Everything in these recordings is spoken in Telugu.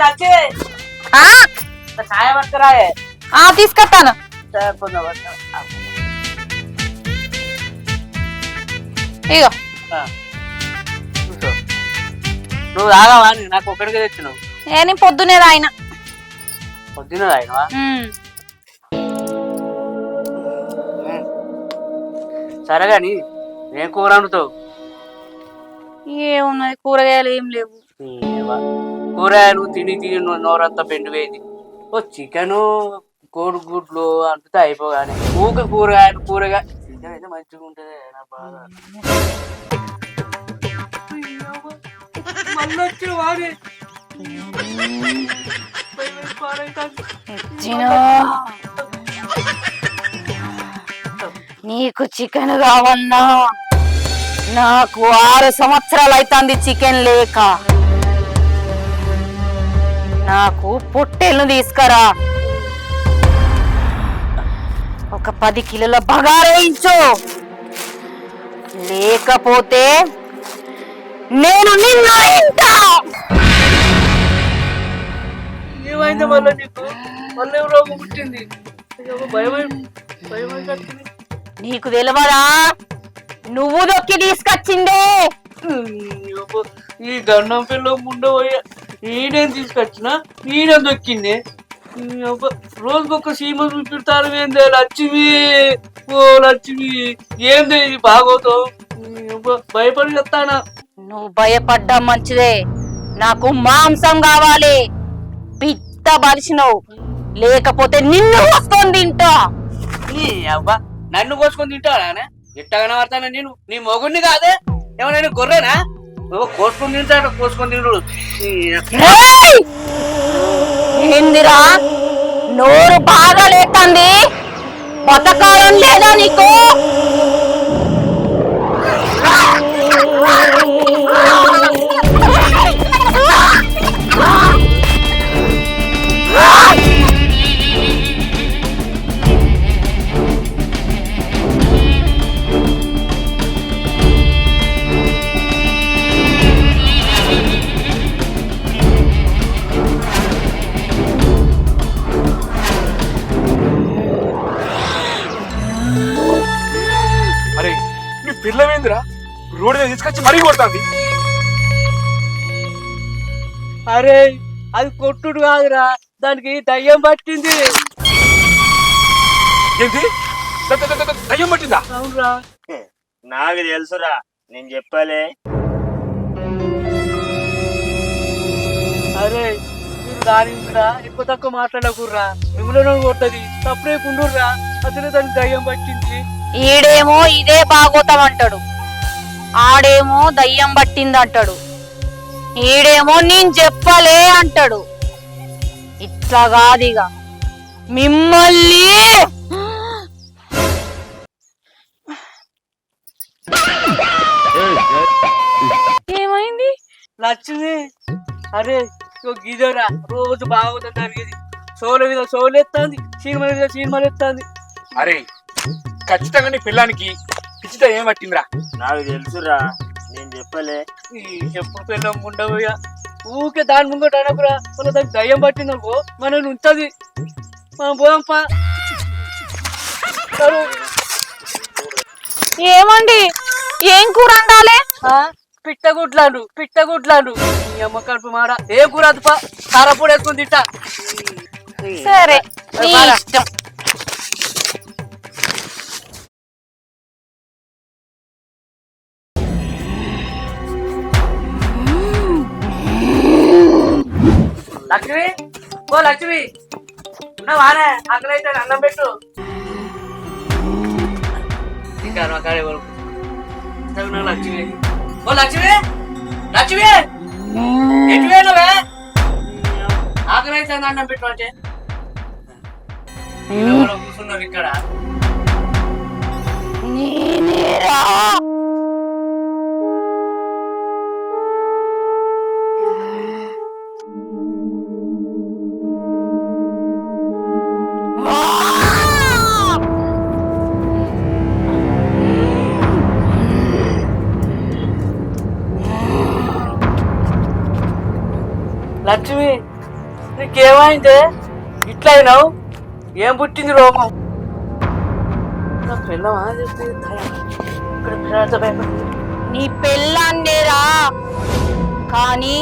లచ్చి ఆ ఛాయ పట్టుకురాయే ఆ తీసుకొస్తాను. ఇగో. నువ్వు తాగవా నాకు ఒక్కడికే తెచ్చినావు ఏ నేను పొద్దునే ఆయన పొద్దున్న తాగినవా సరే గాని నేను కూర వండుతావు ఏమున్నది కూరగాయలు ఏం లేవు. కూరగాయలు తిని తిని నోరంతా పెండు ఓ చికెను కోడిగుడ్లు అంటుతే అయిపోగానే ఊక కూరగాయలు కూరగాయ చికెన్ అయితే మంచిగా ఉంటుంది నా బాధ. నీకు చికెన్ కావన్నా. నాకు ఆరు సంవత్సరాలు అవుతుంది చికెన్ లేక. నాకు పొట్టేలను తీసుకురా. ఒక పది కిలోల బగారేయించు లేకపోతే నేను నిన్ను ఇంటా. ఏమైంది మళ్ళీ నీకు? మళ్ళీ రోగం పుట్టింది. నీకు తెలియదా నువ్వు దొక్కి తీసుకొచ్చిందే. ఈ గన్నం పిల్ల ముండబోయే ఈడేం తీసుకొచ్చిన? ఈడేం దొక్కింది? అబ్బ, రోజుకొక సీమ చూపిడతారు ఏందే? లక్ష్మి ఓ లక్ష్మి ఏంది ఇది అబ్బ, భయపడి చెప్తానా? నువ్వు భయపడ్డా మంచిదే. నాకు మాంసం కావాలి. పిత్త బలిసినవు. లేకపోతే నిన్ను వస్తుంది తింటా. అబ్బా నన్ను కోసుకొని ఎట్టగానే పడతానా నేను? నీ మొగుడిని కాదే? ఏమన్నా గొర్రెనా? కోసుకొని తింటాడు కోసుకొని తింటాడు ఏందిరా? నోరు బాగా లేకంది బతకాలం లేదా నీకు? మీ పిల్లమేందిరా రోడ్డు మీద తీసుకొచ్చి మరీ కొడుతుంది. అరే అది కొట్టుడు కాదురా. దానికి దయ్యం పట్టింది. ఏంటి? ద- ద- ద- ద- దయ్యం పట్టిందా? అవునరా. నాకు తెలుసురా నేను చెప్పలే. అరే మీరు దాని ఉందిరా ఎక్కువ తక్కువ మాట్లాడకుర్రా మిమ్మల్ని కొట్టది? తప్పుడే కుండుర్రా అసలు దానికి దయ్యం పట్టింది. ఈడేమో ఇదే బాగోతం అంటాడు. ఆడేమో దయ్యం పట్టింది అంటాడు ఈడేమో నేను చెప్పలే అంటాడు. ఇట్లా కాదిగా. మిమ్మల్ని ఏమైంది? లక్ష్మి అరే గిదోరా రోజు బాగుంటుంది సోల మీద సోలు ఎత్తాంది సినిమా మీద సినిమాలు ఎత్తాంది అరే ఖచ్చితంగా నీ పిల్లానికి పిచ్చిత ఏం పట్టిందిరా? నాకు తెలుసురా నేను చెప్పలే. ఎప్పుడు పెళ్ళం ఉండబోయా ఊకే దాని ముంగట అనకురా మన దానికి దయ్యం పట్టింది అనుకో మనం ఉంటది మనం పోదాం పా. సరే. ఏమండి? ఏం కూర అండాలే? ఆ, పిట్టగుడ్లాండు పిట్టగుడ్లాండు. ఈ అమ్మ కడుపు మాడ. ఏ కూర అది పా? కారపొడి వేసుకొని తింటా. సరే. ఇష్టం. లక్ష్మి? ఓ లక్ష్మి. ఉన్నావానే అయితే అన్నం పెట్టు. ఇంకా నా కాడే వరకు లక్ష్మి. ఓ లక్ష్మి. లక్ష్మి! ఎటు పోయినవే? అవుతుంది అన్నం పెట్టు అంటే. కూర్చున్నారు ఇక్కడ. లక్ష్మి నీకేమైంది? ఇట్లా అయినావు ఏం పుట్టింది రోగం నా పిల్లమా చెప్తే ఇక్కడ పిల్లలతో భయపడుతుంది నీ పెళ్ళాన్నేరా కానీ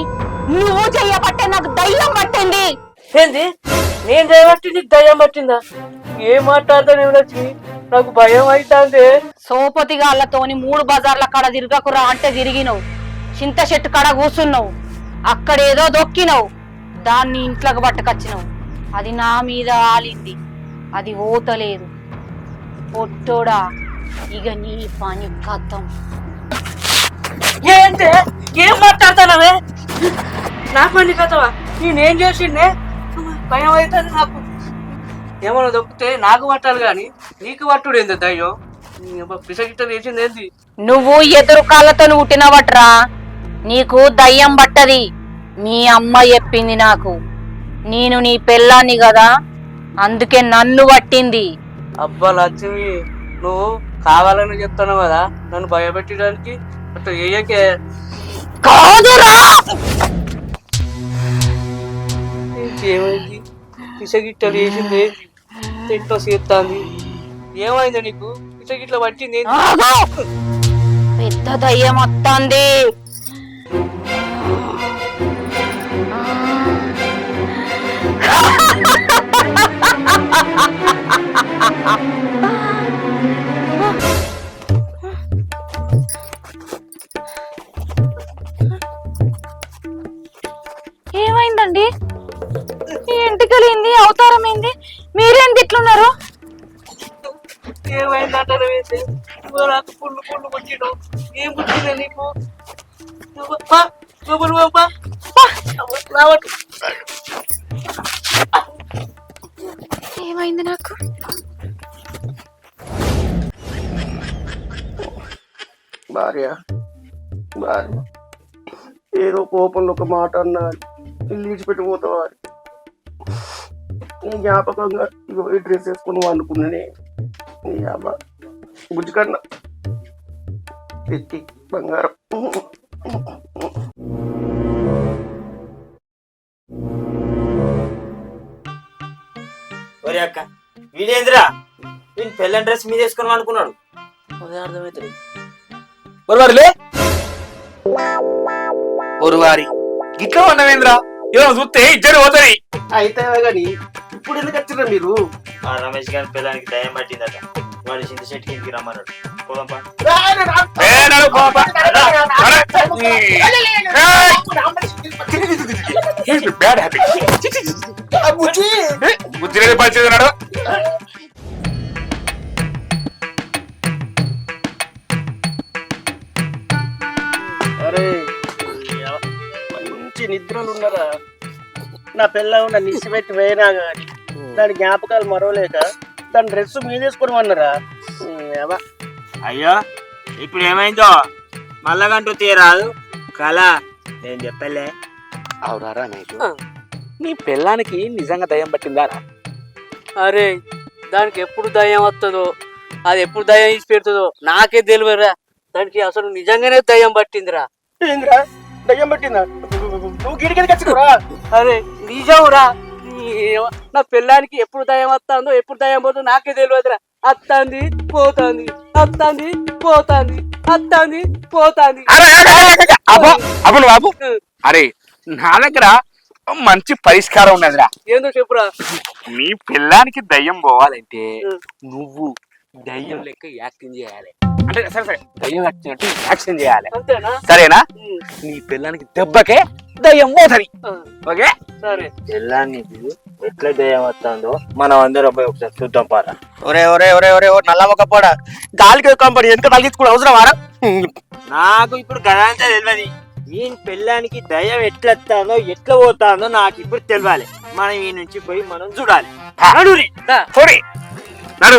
నువ్వు చెయ్యబట్టే నాకు దయ్యం పట్టింది. ఏంది? నేను చేయబట్టి నీకు దయ్యం పట్టిందా? ఏం మాట్లాడతాను లక్ష్మి? నాకు భయం అవుతుంది సోపతి గాళ్ళతోని మూడు బజార్ల కాడ తిరగకురా అంటే తిరిగినవు. చింత చెట్టు కాడ కూర్చున్నావు. అక్కడేదో దొక్కినవు. దాన్ని ఇంట్లోకి పట్టుకొచ్చినావు. అది నా మీద ఆలింది. అది ఓతలేదు. పొట్టోడా ఇక నీ పని కథం. ఏంటి? ఏం మాట్లాడతానవే నాకు మంది కథవా? నేనేం చేసిండే? భయం అవుతుంది నాకు. ఏమన్నా దొక్కితే నాకు పట్టాలి కానీ నీకు పట్టుడు ఏంది దయ్యం పిసగిట్ట వేసింది ఏంది నువ్వు ఎదురు కాళ్ళతో పుట్టినవట్రా నీకు దయ్యం పట్టది. మీ అమ్మ చెప్పింది నాకు. నేను నీ పెళ్ళాన్ని కదా అందుకే నన్ను పట్టింది. అబ్బా లక్ష్మి నువ్వు కావాలని చెప్తున్నావు కదా నన్ను భయపెట్టడానికి అట్లా ఏయకే కాదురా! ఏమైంది పిసగిట్టలు వేసింది చేస్తాంది ఏమైంది నీకు? పిసగిట్ల పట్టింది! పెద్ద దయ్యం వస్తుంది ha ha ha ha ha ha ఏమైంది నాకు? భార్య భార్య. ఏదో కోపంలో ఒక మాట అన్నారు ఇల్లు విడిచిపెట్టిపోతావా జ్ఞాపకంగా ఇగో ఈ డ్రెస్ వేసుకుని వండుకున్నానే. నీ అమ్మ బుజ్జికన్నా బంగారం. ఒరే అక్క వీడేంద్రా వీని పెళ్ళని డ్రెస్ మీద వేసుకుని అనుకున్నాడు అదే అర్థమవుతుంది ఒరువారిలే ఒరువారి గిట్ల ఉన్నవేంద్రా ఏమో చూస్తే ఇద్దరు పోతాయి అయితే కానీ ఇప్పుడు ఎందుకు వచ్చిర్రా మీరు ఆ రమేష్ గారి పిల్లానికి దయం పట్టిందట వాడి చింత చెట్టు కిందికి రమ్మన్నాడు పోదాంపా ఏ నడు పాప. బ్యాడ్ హ్యాబిట్ బుద్ధి పిల్ల నన్ను ఇసిపెట్టి పోయినా కానీ దాని జ్ఞాపకాలు మరవలేక దాని డ్రెస్ మీదేసుకొని అన్నారా అయ్యో ఇప్పుడు ఏమైందో? మల్లగంటూ తీరాదు. కళ నేను చెప్పలే. అవురా రమేష్ నీ పిల్లానికి నిజంగా దయ్యం పట్టిందా అరే దానికి ఎప్పుడు దయ్యం వస్తుందో అది ఎప్పుడు దయ్యం ఇచ్చి పెడుతుందో నాకే తెలియదురా దానికి అసలు నిజంగానే దయ్యం పట్టిందిరా ఏంద్రా? దయ్యం పట్టిందా? నువ్వు గిడికి అరే నిజంరా నా పిల్లానికి ఎప్పుడు దయ్యం వస్తుందో ఎప్పుడు దయ్యం పోతుందో నాకే తెలియదురా అత్తాంది పోతాంది అత్తాంది పోతాంది అత్తాంది పోతాంది. అబ్బో అబ్బులు బాబు అరే నా దగ్గర మంచి పరిష్కారం ఉన్నదిరా. ఏందో చెప్పురా? నీ పిల్లానికి దయ్యం పోవాలంటే. నువ్వు దయ్యం లెక్క యాక్టింగ్ చేయాలి. అంటే సరే సరే దయ్యం వచ్చినట్టు యాక్షన్ చేయాలి. సరేనా. నీ పిల్లానికి దెబ్బకే దయ్యం పోతుంది. ఓకే? సరే. పిల్లానికి ఎట్లా దయం వస్తుందో మనం అందరం పోయి ఒకసారి చూద్దాం పారా. ఒరే ఒరే ఒరే ఒరే ఓ నల్ల ఒక పోడ గాలికి కంపడి ఎందుకు తగ్గించుకోవడం అవసరం వారా? నాకు ఇప్పుడు గద అంతా తెలియదు ఈయన పెళ్ళానికి దయం ఎట్లా వస్తానో ఎట్లా పోతానో నాకు ఇప్పుడు తెలియాలి మనం ఈ నుంచి పోయి మనం చూడాలి. నడు.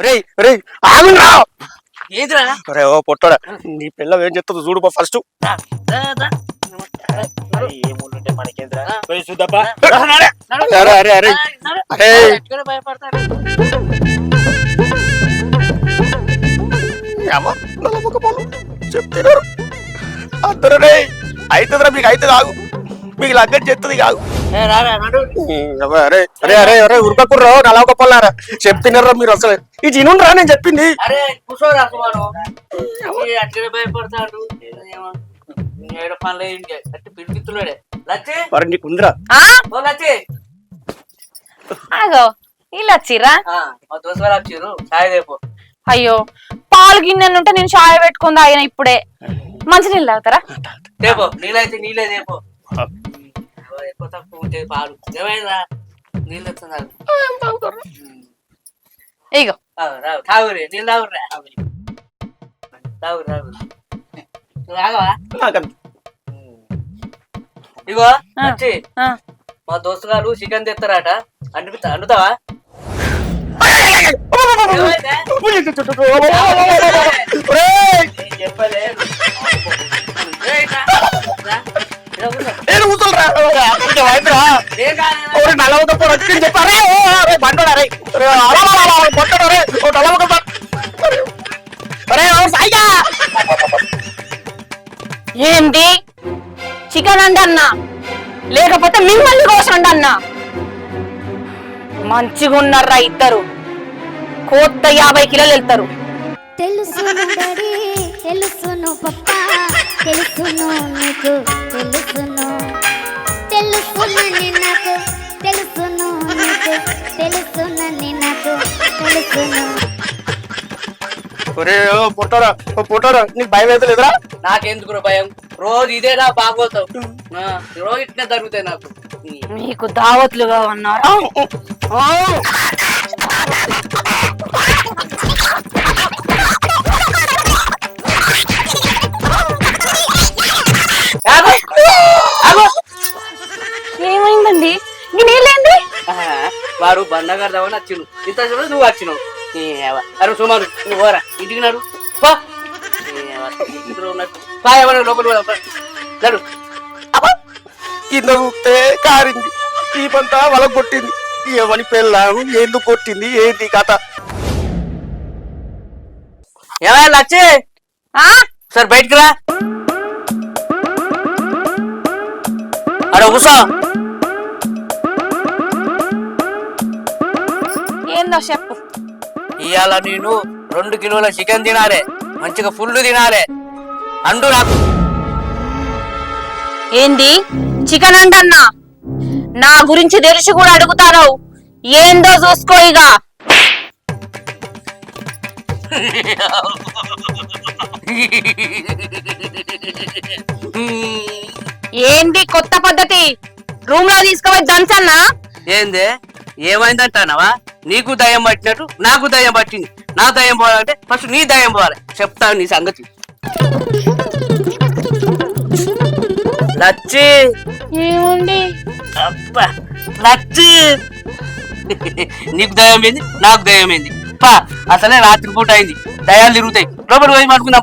రే రే ఆగురా ఏదిరా? రే ఓ పొట్టోడా. నీ పిల్ల ఏం చెప్తుందో చూడు ఫస్ట్ ఏముంటే మనకేంద్రా? పోయి చూద్దాపా. అరే అరే. చెప్తున్నారు అందరూ రే అవుతుందిరా మీకు అయితే కాదు మీకు లగ్గం చెప్తుంది కాదు. అరే అరే అరే అరే ఉరకకుర్రో చెప్తున్నారా మీరు అసలు ఈ చినుండ్రా నేను చెప్పింది అరే కూర్చోరా భయపడతాడు ఏమో. ఏడ పనులు ఏంటి అట్టి పిలిపిస్తున్నాడే లచ్చి మరి నీకుందిరా ఆ ఓ లచ్చి ఆగో ఇలా వచ్చిర్రా ఆ, మా దోసగారు వచ్చారు సాయి రేపు అయ్యో పాలు గిన్నె ఉంటే నేను చాయ్ పెట్టుకుంది ఆయన ఇప్పుడే మంచి నీళ్ళు తాగుతారా రేపు నీళ్ళైతే నీళ్ళే రేపు ఎక్కువ తక్కువ ఉంటే పాలు ఏమైందా నీళ్ళు వస్తున్నారు ఇగో రావు తాగురే నీళ్ళు తాగురా తాగు తాగు రాగవా నాకంత ఇగో. వచ్చి మా దోస్తు గారు చికెన్ తెస్తారట అంటు అంటుతావా పోరు వచ్చి చెప్పారే బండోడా రే బండోడా రే ఓ నల్లవక పోరు. ఒరే, ఓ సాయిగా. ఏంటి చికెన్ అండి అన్నా లేకపోతే మిమ్మల్ని కోసండి అన్నా మంచిగా ఉన్నారా ఇద్దరు? కోత యాభై కిలోలు వెళ్తారు. తెలుసును డాడీ తెలుసును పప్పా తెలుసును నీకు తెలుసును. తెలుసునని నాకు తెలుసును నీకు తెలుసునని నాకు తెలుసును. ఒరే ఓ పొట్టోరా ఓ పొట్టోరా నీకు భయం అయితే లేదురా? నాకెందుకు భయం? రోజు ఇదే నా బాగోతావు రోజు ఇట్నే జరుగుతాయి నాకు. మీకు దావత్లు కావన్నారా వారు బండగారు దావని వచ్చిను ఇంత నువ్వు వచ్చినావు. అరే సుమారు నువ్వు పోరా. ఇంటికి నాడు. పో. లోపల. నడు. కింద కారింది. కొట్టింది. ఏమని పెళ్ళాను ఎందుకు కొట్టింది? ఏంది కథ? ఏమైనా సార్ బయటికి రా. అరే కూసో. ఏందో చెప్పు. ఇవాళ నేను రెండు కిలోల చికెన్ తినాలే. మంచిగా ఫుల్ తినాలే. అండు నాకు. ఏంది? చికెన్ అంటన్నా? నా గురించి తెలిసి కూడా అడుగుతాను ఏందో చూసుకో ఇక. ఏంది కొత్త పద్ధతి? రూమ్లో తీసుకుపోయి దంచన్నా? ఏందే? ఏమైందంటానవా? నీకు దయ్యం పట్టినట్టు నాకు దయ్యం పట్టింది. నా దయ్యం పోవాలంటే ఫస్ట్ నీ దయ్యం పోవాలి. చెప్తాను నీ సంగతి. లచ్చి! ఏముంది అబ్బా! లచ్చి! నీకు దయ్యం ఏంది? నాకు దయ్యం ఏంది? పా! అసలే రాత్రి పూట అయింది. దయాలు తిరుగుతాయి. లోపల పోయి పడుకుందాం